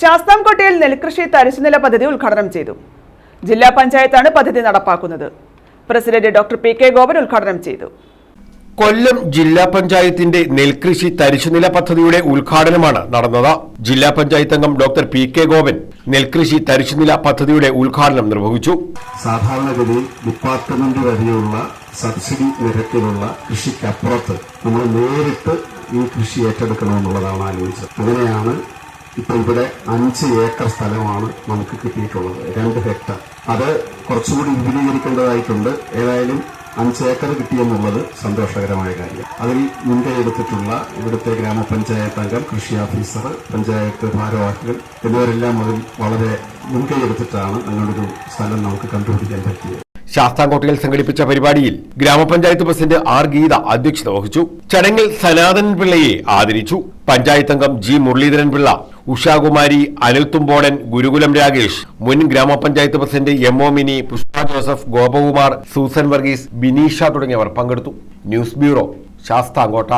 ശാസ്താംകോട്ടയിൽ നെൽകൃഷി തരിശുനില പദ്ധതി ഉദ്ഘാടനം ചെയ്തു. ജില്ലാ പഞ്ചായത്താണ് പദ്ധതി നടപ്പാക്കുന്നത്. President doctor P K Gopan ഉദ്ഘാടനം ചെയ്തു. കൊല്ലം ജില്ലാ പഞ്ചായത്തിന്റെ നെൽകൃഷി തരിശുനില പദ്ധതിയുടെ ഉദ്ഘാടനമാണ് നടന്നത്. ജില്ലാ പഞ്ചായത്ത് അംഗം ഡോക്ടർ പി കെ ഗോപൻ നെൽകൃഷി തരിശുനില പദ്ധതിയുടെ ഉദ്ഘാടനം നിർവഹിച്ചു. സാധാരണഗതിയിൽ ഡിപ്പാർട്ട്മെന്റ് വരെയുള്ള സബ്സിഡി നിരക്കിലുള്ള കൃഷിക്കപ്പുറത്ത് നമ്മൾ നേരിട്ട് ഈ കൃഷി ഏറ്റെടുക്കണമെന്നുള്ളതാണ് ആലോചിച്ചത്. അങ്ങനെയാണ് ഇപ്പൊ ഇവിടെ അഞ്ച് ഏക്കർ സ്ഥലമാണ് നമുക്ക് കിട്ടിയിട്ടുള്ളത് രണ്ട് ഹെക്ടർ. അത് കുറച്ചുകൂടി വിപുലീകരിക്കേണ്ടതായിട്ടുണ്ട്. ഏതായാലും അഞ്ച് ഏക്കർ കിട്ടിയെന്നുള്ളത് സന്തോഷകരമായ കാര്യം. അതിൽ മുൻകൈ എടുത്തിട്ടുള്ള ഇവിടുത്തെ ഗ്രാമപഞ്ചായത്ത് അംഗം കൃഷി ഓഫീസർ പഞ്ചായത്ത് ഭാരവാഹികൾ എന്നിവരെല്ലാം അതിൽ വളരെ മുൻകൈ എടുത്തിട്ടാണ് അങ്ങനൊരു സ്ഥലം നമുക്ക് കണ്ടുപിടിക്കാൻ പറ്റിയത്. ശാസ്താംകോട്ടയിൽ സംഘടിപ്പിച്ച പരിപാടിയിൽ ഗ്രാമപഞ്ചായത്ത് പ്രസിഡന്റ് ആർ ഗീത അധ്യക്ഷത വഹിച്ചു. ചടങ്ങിൽ സനാതൻ പിള്ളയെ ആദരിച്ചു. പഞ്ചായത്ത് അംഗം ജി മുരളീധരൻ പിള്ള ഉഷാകുമാരി അനിൽ തുമ്പോടൻ ഗുരുകുലം രാകേഷ് മുൻ ഗ്രാമപഞ്ചായത്ത് president M O Mini Pushpa Joseph Gopakumar Susan Varghese Bineesha തുടങ്ങിയവർ പങ്കെടുത്തു. News bureau Sasthamkotta.